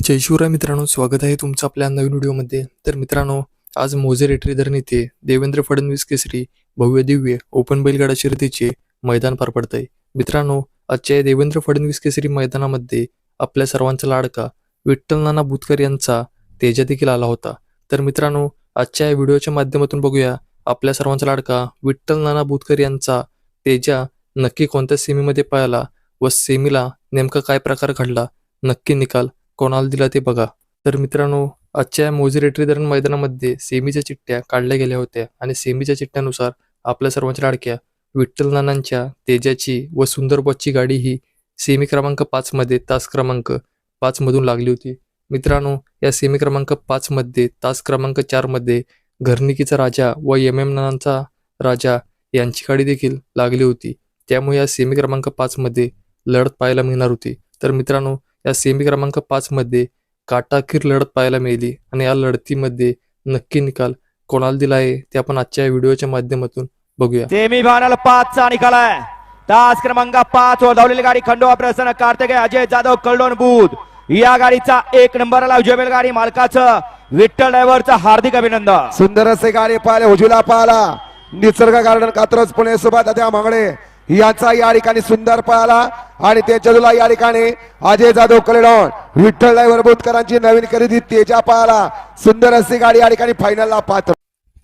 जय शिवराय मित्रांनो स्वागत आहे तुमचं आपल्या नवीन व्हिडिओमध्ये. तर मित्रांनो आज मोजे रेटरी धरण येथे देवेंद्र फडणवीस केसरी भव्य दिव्य ओपन बैलगाडा शर्यतीचे मैदान पार पडत आहे मित्रांनो आजच्या या देवेंद्र फडणवीस केसरी मैदानामध्ये आपल्या सर्वांचा लाडका विठ्ठल नाना बुतकर यांचा तेजा देखील आला होता. तर मित्रांनो आजच्या या व्हिडिओच्या माध्यमातून बघूया आपल्या सर्वांचा लाडका विठ्ठल नाना बुतकर यांचा तेजा नक्की कोणत्या सेमीमध्ये पळाला व सेमीला नेमका काय प्रकार घडला? नक्की निकाल कोणाला दिला ते बघा. तर मित्रांनो आजच्या मोजिरेटरी धरण मैदानामध्ये सेमीच्या चिठ्ठ्या काढल्या गेल्या होत्या आणि सेमीच्या चिठ्ठ्यानुसार आपल्या सर्वांच्या लाडक्या विठ्ठल नानांच्या तेजाची व सुंदरबॉची गाडी ही सेमी क्रमांक पाचमध्ये तास क्रमांक पाचमधून लागली होती. मित्रांनो या सेमी क्रमांक पाचमध्ये तास क्रमांक चारमध्ये घरनिकीचा राजा व एम एम नानांचा राजा यांची गाडी देखील लागली होती. त्यामुळे या सेमी क्रमांक पाचमध्ये लढत पाहायला मिळणार होती. तर मित्रांनो या सेमी क्रमांक पाचमध्ये काटाकीर लढत पाहायला मिळाली आणि या लढतीमध्ये नक्की निकाल कोणाला दिला आहे ते आपण आजच्या या व्हिडिओच्या माध्यमातून बघूया. सेमी फायनल पाच चा निकाल आहे. तास क्रमांक पाच वर धावलेली गाडी खंडोबा प्रसन्न कार्तिक अजय जाधव कल्लोन बुध. या गाडीचा एक नंबरला उजवेल गाडी मालकाचं विठ्ठल ड्रायव्हरचं हार्दिक अभिनंदन. सुंदर असे गाडी पाहिले उजवीला पाहिला. निसर्ग गार्डन कात्रज पुणे सोबत त्या मागणे. याचा या ठिकाणी सुंदर पळाला आणि त्यांच्या तुला या ठिकाणी अजय जाधव कलेडॉन विठ्ठल ड्रायव्हर बोतकरांची नवीन खरेदी तेजा पळाला. सुंदर अशी गाडी या ठिकाणी फायनलला पात्र.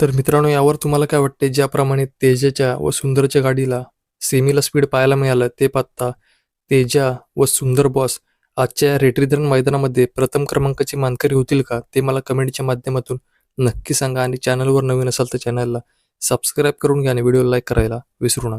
तर मित्रांनो यावर तुम्हाला काय वाटते? ज्याप्रमाणे तेजाच्या व सुंदरच्या गाडीला सेमीला स्पीड पाहायला मिळालं ते पाहता तेजा व सुंदर बॉस आजच्या रेटरीधरण मैदानामध्ये प्रथम क्रमांकाची मानकरी होतील का? ते मला कमेंटच्या माध्यमातून नक्की सांगा आणि चॅनलवर नवीन असाल तर चॅनलला सबस्क्राईब करून घ्या आणि व्हिडिओ लाईक करायला विसरू नका.